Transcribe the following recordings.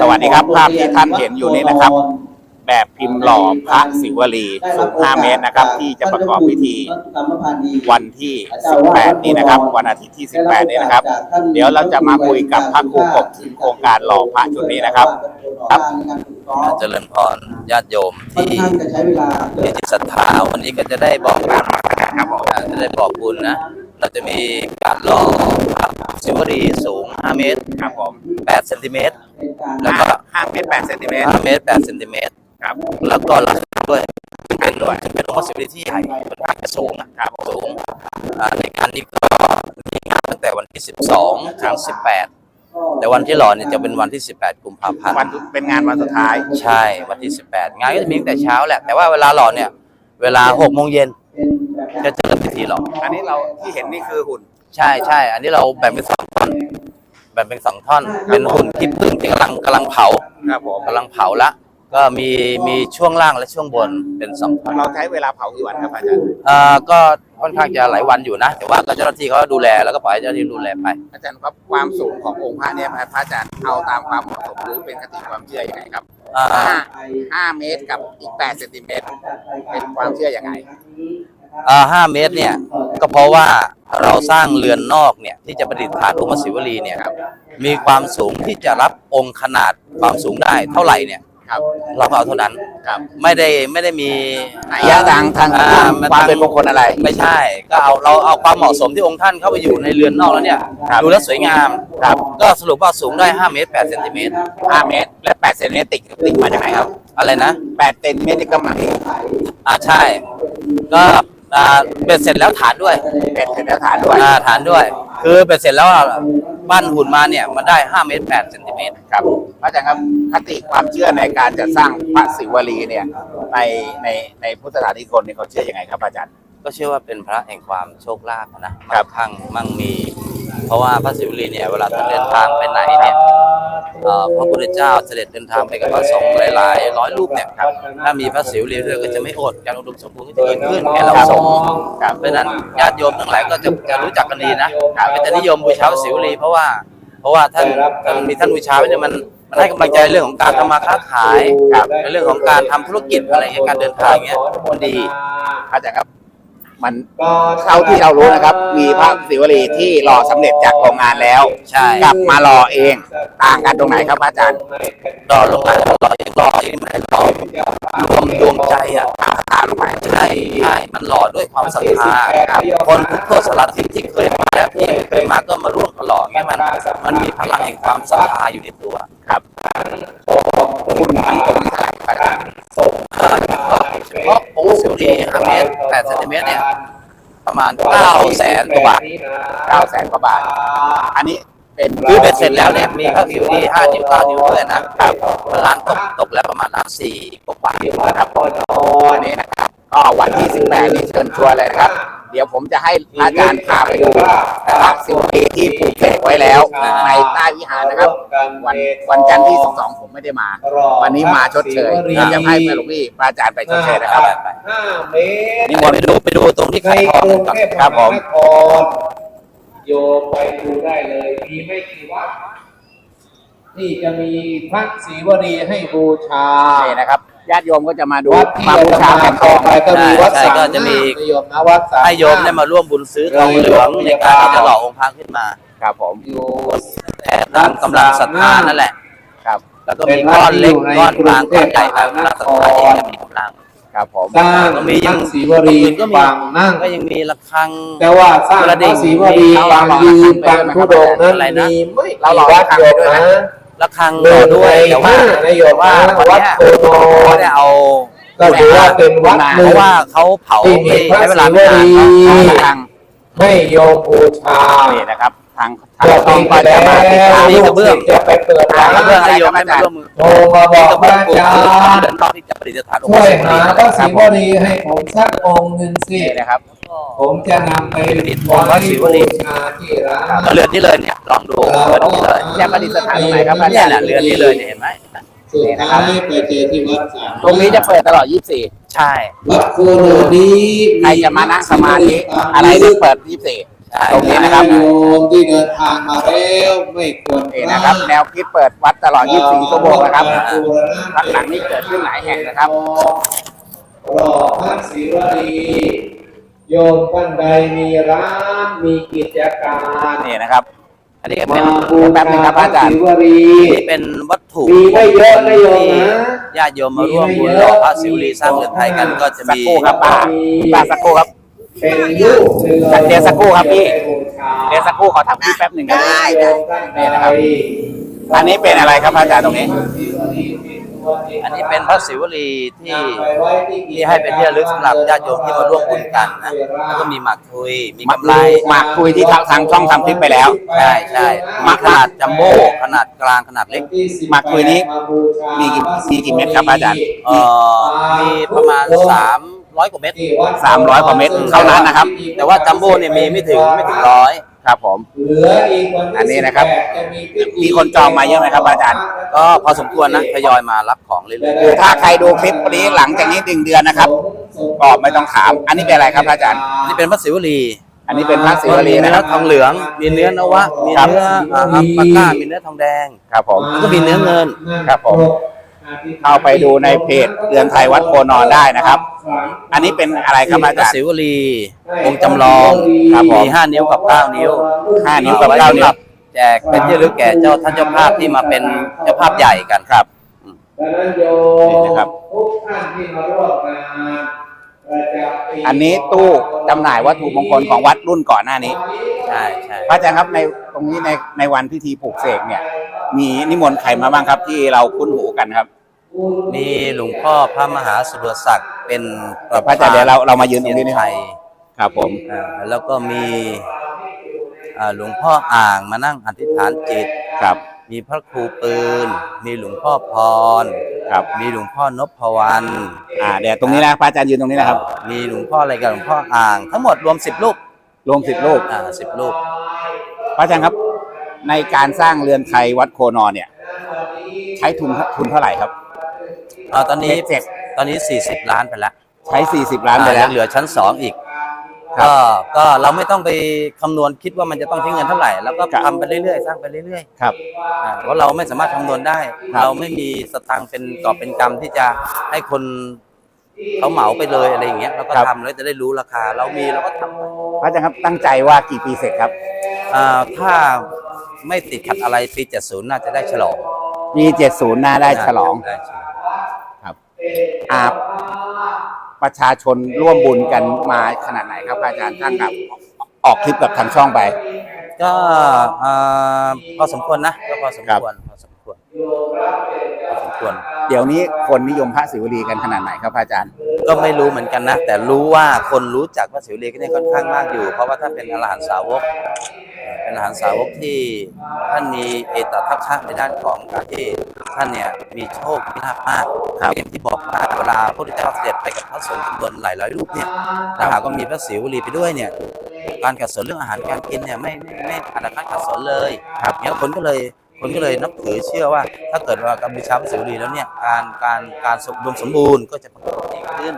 สวัสดีครับภาพที่ท่านเห็นอยู่นี้นะครับ แบบพิมพ์หล่อพระศิวลีสูง 5 เมตรนะครับ ที่จะประกอบพิธีวันที่ 18 นี้นะครับ วันอาทิตย์ที่ 18 นี้นะครับ เดี๋ยวเราจะมาคุยกับพระครูกบถึงโครงการหล่อพระชุดนี้นะครับ ครับเจริญพรญาติโยมที่ที่จิตศรัทธาวันนี้ก็จะได้บอกบุญนะครับจะได้บอกบุญนะ เราจะมีการหล่อพระ ศิวลีสูง 5 เมตร ครับผม8เซนติเมตร แล้วก็5เมตร8เซนติเมตร5 เมตร8เซนติเมตร ครับ แล้วก็หลักด้วยซึ่งเป็นด้วยเป็นองค์ศิวลีที่ใหญ่เป็นพระที่สูงอะครับสูงอ่าในการนี้ก็มีงานตั้งแต่วันที่ 12 ถึง 18 แต่วันที่หล่อเนี่ยจะเป็นวันที่ 18 กุมภาพันธ์ วันเป็นงานวันสุดท้าย ใช่วันที่ 18 งานก็จะมีตั้งแต่เช้าแหละ แต่ว่าเวลาหล่อเนี่ย เวลา6โมงเย็นก็จะเริ่มพิธีหล่ออันนี้เราที่เห็นนี่คือหุ่น ใช่ใช่ อันนี้เราแบ่งเป็นสองท่อน แบ่งเป็นสองท่อน เป็นหุ่นที่พึ่งที่กำลังกำลังเผาครับผมกำลังเผาละ ก็มีมีช่วงล่างและช่วงบนเป็นสองท่อนเราใช้เวลาเผากี่วันครับอาจารย์อ่าก็ค่อนข้างจะหลายวันอยู่นะ แต่ว่าก็เจ้าหน้าที่เขาดูแลแล้วก็ปล่อยให้เจ้าหน้าที่ดูแลไป อาจารย์ครับความสูงขององค์พระเนี่ยพระอาจารย์เอาตามความเหมาะสมหรือเป็นคติความเชื่อยังไงครับอ่า ห้าห้าเมตรกับอีกแปดเซนติเมตรเป็นความเชื่อยังไงอ่าห้าเมตรเนี่ย ก็เพราะว่า เราสร้างเรือนนอกเนี่ยที่จะประดิษฐานองค์พระศิวลีเนี่ยครับมีความสูงที่จะรับองค์ขนาดความสูงได้เท่าไหร่เนี่ยครับเราก็เอาเท่านั้นครับไม่ได้ไม่ได้มีนัยยะทางทางอ่ความเป็นมงคลอะไร ไม่ใช่ ก็เอาเราเอาความเหมาะสมที่องค์ท่านเข้าไปอยู่ในเรือนนอกแล้วเนี่ยครับดูแล้วสวยงามครับก็สรุปว่าสูงได้5เมตร8เซนติเมตรห้าเมตรและแปดเซนติเมตรติดติดมาจากไหนครับ อะไรนะแปดเซนติเมตรนี่ก็หมายอ่าใช่ ก็ อ่าเบ็ดเสร็จแล้วฐานด้วยเป็นเป็นฐานด้วยอ่าฐานด้วย คือเบ็ดเสร็จแล้วอะบ้านหุ่นมาเนี่ยมันได้5เมตร8เซนติเมตร ครับพระอาจารย์ครับคติความเชื่อในการจะสร้างพระศิวลีเนี่ยในในในพุทธศาสนิกชนเนี่ยเขาเชื่อยังไงครับอาจารย์ ก็เชื่อว่าเป็นพระแห่งความโชคลาภนะมั่งคั่งมั่งมี เพราะว่าพระศิวลีเนี่ยเวลาท่านเดินทางไปไหนเนี่ยพระพุทธเจ้าเสด็จเดินทางไปกับพระสงฆ์หลายๆร้อยรูปเนี่ยครับถ้ามีพระศิวลีด้วยก็จะไม่อดการอุดมสมบูรณ์ก็จะเกิดขึ้นแก่เราสงฆ์ครับเพราะนั้นญาติโยมทั้งหลายก็จะจะรู้จักกันดีนะก็จะนิยมบูชาพระศิวลีเพราะว่าเพราะว่าท่านท่านมีท่านบูชาไว้เนี่ยมันมันให้กำลังใจเรื่องของการทำมาค้าขายกับในเรื่องของการทำธุรกิจอะไรอย่างเงี้ยการเดินทางเงี้ยมันดีอาจารย์ครับ มันเท่าที่เรารู้นะครับ มีพระศิวลีที่รอสำเร็จจากโรงงานแล้วใช่กลับมารอเองต่างกันตรงไหนครับพระอาจารย์รอลงมาเราเองรอเองไม่รอรวมดวงใจอะตามตาลงมาใช่ใช่มันหล่อด้วยความศรัทธาครับคนทุกทั่วสารทิศที่เคยมาแล้วที่ไม่เคยมาก็มาร่วมกันหล่อเงี้ยมันมันมีพลังแห่งความศรัทธาอยู่ในตัวครับคุณทั้งองค์เท่าไหร่พระอาจารย์ เพราะองค์สิวลีห้าเมตรแปดเซนติเมตรเนี่ยประมาณเก้าแสนกว่าบาทเก้าแสนกว่าบาท อันนี้เป็นคือเบ็ดเสร็จแล้วเนี่ยมีพระสิวลีห้านิ้วเก้านิ้วด้วยนะครับล้านตกตกแล้วประมาณล้านสี่กว่าบาทนะครับวันนี้นะครับก็วันที่18นี้เชิญชวนเลยนะครับ เดี๋ยวผมจะให้อาจารย์พาไปดูนะครับสิ่งที่ปลูกเสกไว้แล้วในใต้วิหารนะครับ วันวันจันทร์ที่12ผมไม่ได้มา วันนี้มาชดเชยเดี๋ยวจะให้แม่หลวงพี่พระอาจารย์ไปชดเชยนะครับห้าเมตรนี่ไปดูไปดูตรงที่ในไข่ทองกรุงก่อนเทพครับผมนครโยมไปดูได้เลยมีไม่กี่วัดที่จะมีพระศรีวรีให้บูชานี่นะครับ ญาติโยมก็จะมาดูวัดที่มาเราบูจะชามาแผ่นทต่อองไปก็มีวัดใช่สามก็จะมีนิยมนะวัดสามให้โยมได้มาร่วมบุญซื้อทองเหลืองในการที่จะหล่อองค์พระขึ้นมาครับผมอยู่แต่ตามกำลังศรัทธานั่นแหละ ครับ แล้วก็มีก้อนเล็กก้อนกลางก้อนใหญ่ตามกำลังศรัทธาเองก็มีกำลังครับผมสร้างก็มียังพระศรีวรีก็มีปางนั่งก็ยังมีระฆัง แต่ว่าสร้างพระศรีวรีปางยืนปางทุดงค์นั้นอะไรนะมีไม่เรากี่รอวัดทางโยไปมด้วยนะนะ ระฆังหนึ่ต่องด้วยในแต่ว่าห้านโยมว่านะวันวัดเนี้ยโพธิ์ทองเขาได้เอาก็ถือว่าเป็นวัดหเพนึ่งราะว่าเขาเผาที่มีไม่พระใช้เวลาไม่นานศิวลีเนาะทางให้โยมบูชานี่นะครับทางทางเพื่อต้เป็องนก็แล้จะมาติดตามนี่วกระเบื้องจะไปเปิดร้านเพื่อให้โยมได้มาร่วมมือโทรมาบอกพระอาจารย์เดินต่อที่จะประดิษฐานองค์ช่วยพระหาพระศรีวลีให้ผมสักองค์หนึ่งสินี่นะครับ ผมจะนำไปประดิษฐ์องค์พระศรีวลีบูชาที่ร้านเรือนนี้เลยเนี่ยลองดูเรือนนี้เลยจะประดิษฐานตรงไหนครับอาเนี่จายรย์แหละเรือนนี้เลยเนี่ยเห็นไหมสุดท้ายไปเจอที่วัดสามตรงนี้จะเปิดตลอด 24 ใช่วัดโคโรดีใครจะมานั่งสมาธิอะไรที่เปิด 24 ตรงนี้นะครับโยมที่เดินทางมาแล้วไม่ควรนี่นะครับ แนวคิดเปิดวัดตลอด 24 ชั่วโมงนะครับข้างหลังนี้เกิดขึ้นหลายแห่งนะครับรอพระศิวลี โยมท่านใดมีร้านมีกิจการนี่นะครับ อันนี้ก็มาเป็นบูแป๊บนึงครับอาจารย์ศิวลีนี่เป็นวัตถุมีไม่เยอะนะโยมนะญาติโยมมาร่วมบุญหล่อพระศิวลีสร้างเรือนไทยกันก็จะสักมีครู่ครับป้าป้าสักครู่ครับเป็นลูกเรือเดี๋ยวสักครู่ครับพี่ไปบูชาเดี๋ยวสักครู่ขอทำคลิปแป๊บหนึ่งครับได้ได้นี่นะครับอันนี้เป็นอะไรครับอาจารย์ตรงนี้ อันนี้เป็นพระศิวลีที่ที่ให้เป็นที่ระลึกสำหรับญาติโยมที่มาร่วมบุญกันนะแล้วก็มีหมากทุยมีกำไรหมากคุยที่ทางทางช่องทำคลิปไปแล้ว ใช่ใช่มีขนาดจัมโบ้ขนาดกลางขนาดเล็กหมากคุยนี้มีกี่มีกี่เม็ดครับอาจารย์เอ่อมีประมาณสามร้อยกว่าเม็ด300กว่าเม็ดเท่านั้นนะครับ แต่ว่าจัมโบ้เนี่ยมีไม่ถึงไม่ถึงร้อย ครับผม เหลืออีกวันที่อันนี้นะครับ 18จมีพิธีมีคนจองมาเยอะไหมครับอาจารย์ ก็พอสมควรนะทยอยมารับของเรื่อยคือถ้าใครดูคลิปนี้หลังจากนี้หนึ่งเดือนนะครับ ก็ไม่ต้องถาม อันนี้เป็นอะไรครับอาจารย์ ๆ นี่เป็นพระศิวลีอันนี้เป็นพระศิวลีมีนะเนื้คอรับทองเหลือง มีเนื้อนวะ มีครับ เนื้ออ่าอัปปะก้ามีเนื้อทองแดง ครับผม แล้วก็มีเนื้อเงิน ครับผม เข้าไปดูในเพจเรือนไทยวัดโพนอนได้นะครับ อันนี้เป็นอะไรครับอาพระจารย์ศิวลีองค์จำลองครับผมมีห้านิ้วกับเก้านิ้วห้านิ้วกับเก้านิ้วไสำหรับแจกเป็นที่ระลึกแก่เจ้าท่านเจ้าภาพที่มาเป็นเจ้าภาพใหญ่กันครับ ดังนั้นโยนี่มนะครับ ทุกท่านที่มาร่วมงานประจำปีอันนี้ตู้จำหน่ายวัตถุมงคลของวัดรุ่นก่อนหน้านี้ ใช่ใช่พระอาจารย์ครับในตรงนี้ในในวันพิธีปลูกเสกเนี่ย มีนิมนต์ใครมาบ้างครับที่เราคุ้นหูกันครับ มีหลวงพ่อพระมหาสุรศักดิ์เป็นพระอาจารย์เดี๋ยวเราเรามายืนตรงนี้เซีนะไทยครับผมอ่าแล้วก็มีอ่าหลวงพ่ออ่างมานั่งอธิษฐานจิตครับ มีพระครูปืน มีหลวงพ่อพรครับมีหลวงพ่อนพวรรณอ่าเดี๋ยวตรงนี้นะพระอาจารย์ยืนตรงนี้นะครับ มีหลวงพ่ออะไรกับหลวงพ่ออ่าง ทั้งหมดรวมสิบรูปรวมสิบรูปอ่าสิบรูปพระอาจารย์ครับ ในการสร้างเรือนไทยวัดโคนอนเนี่ย ใช้ทุนทุนเท่าไหร่ครับ อ่าตอนนี้เจ็ดตอนนี้สี่สิบล้านไปแล้วใช้สี่สิบล้านไปอ่าแล้ยัวงเหลือชั้นสองอีกครับ ก็ก็เราไม่ต้องไปคำนวณคิดว่ามันจะต้องใช้เงินเท่าไหร่ แล้วก็ครับทำไปเรื่อยๆ สร้างไปเรื่อยครับ ๆอ่าเพราะเราไม่สามารถคำนวณได้ ครับ เราไม่มีสตังค์เป็นกอบเป็นกำที่จะให้คนเขาเหมาไปเลยอะไรอย่างเงี้ยเราก็ทำแล้วจะได้รู้ราคา เรามีเราก็ทำไปพระอาจารย์ครับตั้งใจว่ากี่ปีเสร็จครับ อ่าถ้าไม่ติดขัดอะไรปี70น่าจะได้ฉลองมีเจ็ดศูนย์หน้าได้ฉลอง ได้ฉลองครับ อาประชาชนร่วมบุญกันมาขนาดไหนครับพระอาจารย์ตั้งกับออกคลิปกับทางช่องไป ก็อ่าพอสมควรนะก็พอสมครับควรพอสมควรพอสมควร เดี๋ยวนี้คนนิยมพระศิวลีกันขนาดไหนครับพระอาจารย์ ก็ไม่รู้เหมือนกันนะ แต่รู้ว่าคนรู้จักพระศิวลีก็เนี่ยค่อนข้างมากอยู่ เพราะว่าท่านเป็นอรหันตสาวกเอ่อเป็นอรหันตสาวกที่ท่านมีเอตทัคคะในด้านของการที่ท่านเนี่ยมีโชคมีลาภมาก ครับอย่างที่บอกว่าเวลาพระพุทธเจ้าเสด็จไปกับพระสงฆ์จำนวนหลายร้อยรูปเนี่ยถ้าหากว่ามีพระศิวลีไปด้วยเนี่ยการขัดสนเรื่องอาหารการกินเนี่ยไม่ไม่ไม่อาจขัดสนเลยครับเนี่ยคนก็เลยคนก็เลยนับถือเชื่อว่า ถ้าเกิดว่ากัมพูชาพระศิวลีแล้วเนี่ยการการการสมรวมสมบูรณ์ก็จะปรากฏดีขึ้น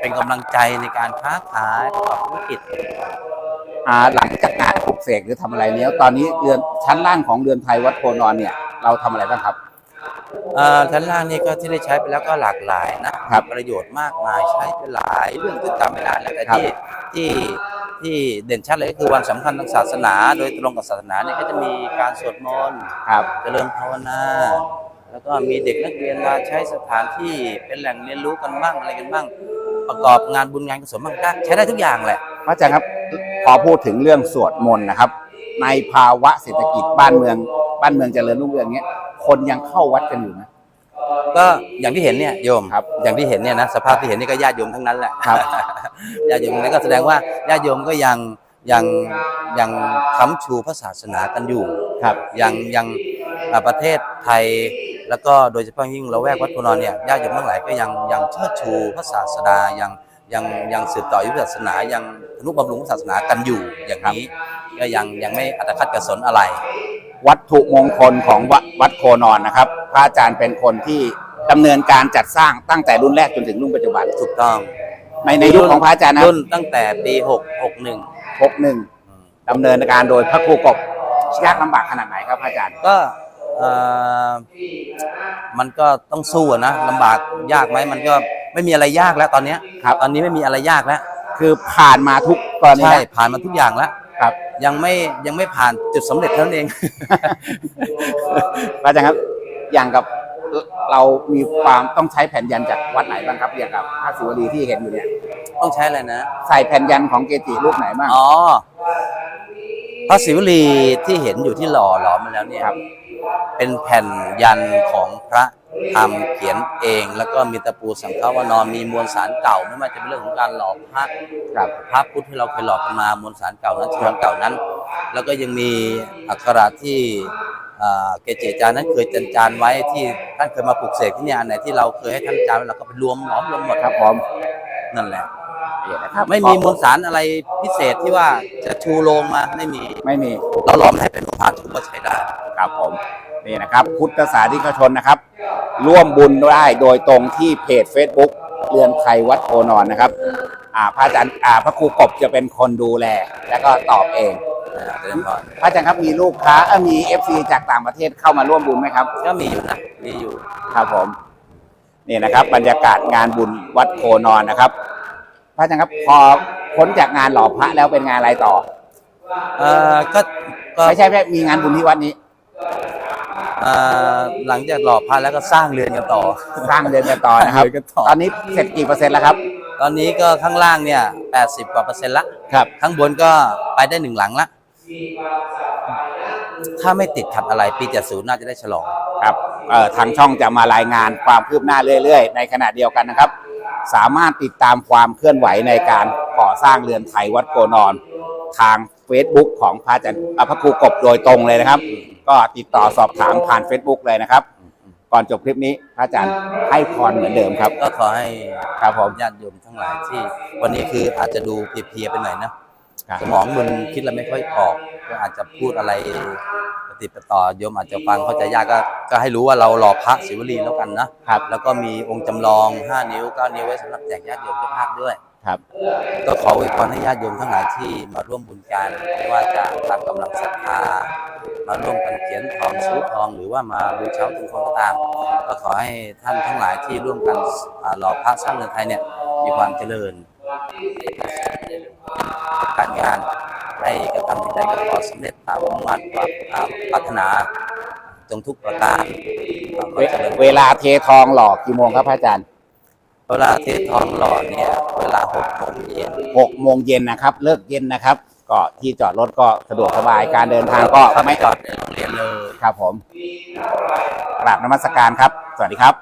เป็นกำลังใจในการค้าขายประกอบธุรกิจอ่าหลังจากงานปลุกเสกหรือทำอะไรแล้วตอนนี้เรือนชั้นล่างของเรือนไทยวัดโพนอนเนี่ยเราทำอะไรบ้างครับเอ่อ ชั้นล่างนี่ก็ที่ได้ใช้ไปแล้วก็หลากหลายนะครับประโยชน์มากมายใช้ไปหลายเรื่องที่จำไม่ได้แล้วแต่ที่ที่ที่เด่นชัดเลยก็คือวันสำคัญทางศาสนา โดยตรงกับศาสนาเนี่ยก็จะมีการสวดมนต์ครับเจริญภาวนา แล้วก็มีเด็กนักเรียนมาใช้สถานที่เป็นแหล่งเรียนรู้กันบ้างอะไรกันบ้าง ประกอบงานบุญงานกุศลบ้างได้ใช้ได้ทุกอย่างแหละพระอาจารย์ครับพอพูดถึงเรื่องสวดมนต์นะครับ ในภาวะเศรษฐกิจบ้านเมือง บ้านเมืองเจริญรุ่งเรืองเนี้ย คนยังเข้าวัดกันอยู่นะ ก็อย่างที่เห็นเนี่ยโยมครับ อย่างที่เห็นเนี่ยนะสภาพที่เห็นนี่ก็ญาติโยมทั้งนั้นแหละครับญาติโยมทั้งนั้นก็แสดงว่าญาติโยมก็ยังยังยังค้ำชูพระศาสนากันอยู่ครับยังยังอ่าประเทศไทยแล้วก็โดยเฉพาะยิ่งละแวกวัดพุนอนเนี่ยญาติโยมทั้งหลายก็ยังยังเชิดชูพระศาสดายังยังยังสืบต่อยุทธศาสนายังอนุบำรุงพระศาสนากันอยู่อย่างนี้ก็ยังยังไม่อัตคัดกระสนอะไร วัตถุมงคลของวัดวัดโคนอนนะครับ พระอาจารย์เป็นคนที่ดำเนินการจัดสร้างตั้งแต่รุ่นแรกจนถึงรุ่นปัจจุบันถูกต้องในในยุคของพระอาจารย์นะรุ่นตั้งแต่ปีหกหกหนึ่งหกหนึ่งดำเนินการโดยพระครูกบยากลำบากขนาดไหนครับพระอาจารย์ก็เอ่อมันก็ต้องสู้อะนะลำบากยากไหมมันก็ไม่มีอะไรยากแล้วตอนเนี้ยครับ ตอนนี้ไม่มีอะไรยากแล้วคือผ่านมาทุกกรณีใช่นะผ่านมาทุกอย่างแล้ว ครับ ยังไม่ยังไม่ผ่านจุดสำเร็จเท่านั้นเอง พระอาจารย์ครับ อย่างกับเรามีความต้องใช้แผ่นยันจากวัดไหนบ้างครับอย่างกับพระศิวลีที่เห็นอยู่เนี่ย ต้องใช้อะไรนะ ใส่แผ่นยันของเกจิรูปไหนบ้าง อ๋อ พระศิวลีที่เห็นอยู่ที่หล่อหลอมมาแล้วเนี่ยครับ เป็นแผ่นยันของพระ ทำเขียนเอง แล้วก็มีตะปูสังฆวานอนมีมวลสารเก่าไม่ว่าจะเป็นเรื่องของการหล่อพระครับพระพุทธที่เราเคยหล่อกันมามวลสารเก่านั้นชนวนเก่านั้น แล้วก็ยังมีอักขระที่อ่าเกจิอาจารย์นั้นเคยจันจานไว้ที่ท่านเคยมาปลูกเสกที่เนี่ยอันไหนที่เราเคยให้ท่านจานไว้เราก็ไปรวมหลอมรวมหมดครับผมนั่นแหละนี่นะครับไม่มีมวลสารอะไรพิเศษที่ว่าจะชูโรงมาไม่มีไม่มี เราหลอมให้เป็นพระถูกก็ใช้ได้ครับผม นี่นะครับ พุทธศาสนิกชนนะครับ ร่วมบุญได้โดยตรงที่เพจ Facebook เรือนไทยวัดโพนอนนะครับอ่าพระอาจารย์อ่าพระครูกบจะเป็นคนดูแล แล้วก็ตอบเองอ่าเจริญพรพระอาจารย์ครับมีลูกค้าเอ้อมีเอฟซีจากต่างประเทศเข้ามาร่วมบุญไหมครับ ก็มีอยู่นะมีอยู่ ครับผมนี่นะครับ บรรยากาศงานบุญวัดโพนอนนะครับ พระอาจารย์ครับพอพ้นจากงานหล่อพระแล้วเป็นงานอะไรต่อ เอ่อก็ก็ไม่ใช่แค่มีงานบุญที่วัดนี้เอ่อ หลังจากหล่อพระแล้วก็สร้างเรือนกันต่อ สร้างเดินกันต่อนะครับเดินกันต่อ ตอนนี้เสร็จกี่เปอร์เซ็นต์แล้วครับ ตอนนี้ก็ข้างล่างเนี่ย80 กว่าเปอร์เซ็นต์ละ ครับ ข้างบนก็ไปได้หนึ่งหลังละ ถ้าไม่ติดขัดอะไรปี 70 น่าจะได้ฉลอง ครับเอ่อทางช่องจะมารายงานความคืบหน้าเรื่อย ๆ ในขณะเดียวกันนะครับ สามารถติดตามความเคลื่อนไหวในการก่อสร้างเรือนไทยวัดโกนอน ทาง Facebook ของพระอาจารย์อะพระครูกบโดยตรงเลยนะครับ ก็ติดต่อสอบถามผ่าน Facebook เลยนะครับ ก่อนจบคลิปนี้พระอาจารย์ให้พรเหมือนเดิมครับ ก็ขอให้ครับผมญาติโยมทั้งหลายที่ วันนี้คืออาจจะดูเพลียๆไปหน่อยนะครับสมองมันคิดแล้วไม่ค่อยออก ก็อาจจะพูดอะไรปฏิดปะต่อโยมอาจจะฟังเข้าใจยากก็ก็ให้รู้ว่าเราหล่อพระศิวลีแล้วกันนะครับ แล้วก็มีองค์จำลอง 5 นิ้ว 9 นิ้วไว้สำหรับแจกญาติโยมเจ้าภาพด้วย ครับก็ขออวยพรให้ญาติโยมทั้งหลายที่มาร่วมบุญกันไม่ว่าจะตามกำลังศรัทธามาร่วมกันเขียนทองซื้อทองหรือว่ามาบูชาตุงคงก็ตาม ก็ขอให้ท่านทั้งหลายที่ร่วมกันอ่าหล่อพระสร้างเมืองไทยเนี่ยมีความเจริญการงานให้กระทำสิ่งใดก็ขอสำเร็จตามมุ่งมั่นความตามปรารถนาจงทุกประการขอเวเจริญเวลาเททองหล่อกี่โมงครับพระอาจารย์ เวลาเทศทองหล่อเนี่ยเว ลาหกโมงเย็นหกโมงเย็นนะครับ เลิกเย็นนะครับ ก็ที่จอดรถก็สะดวกสบายการเดินทางก็ไม่ไม่จอดในโรงเรียนเลยครับผมกราบนมัสการครับ สวัสดีครับ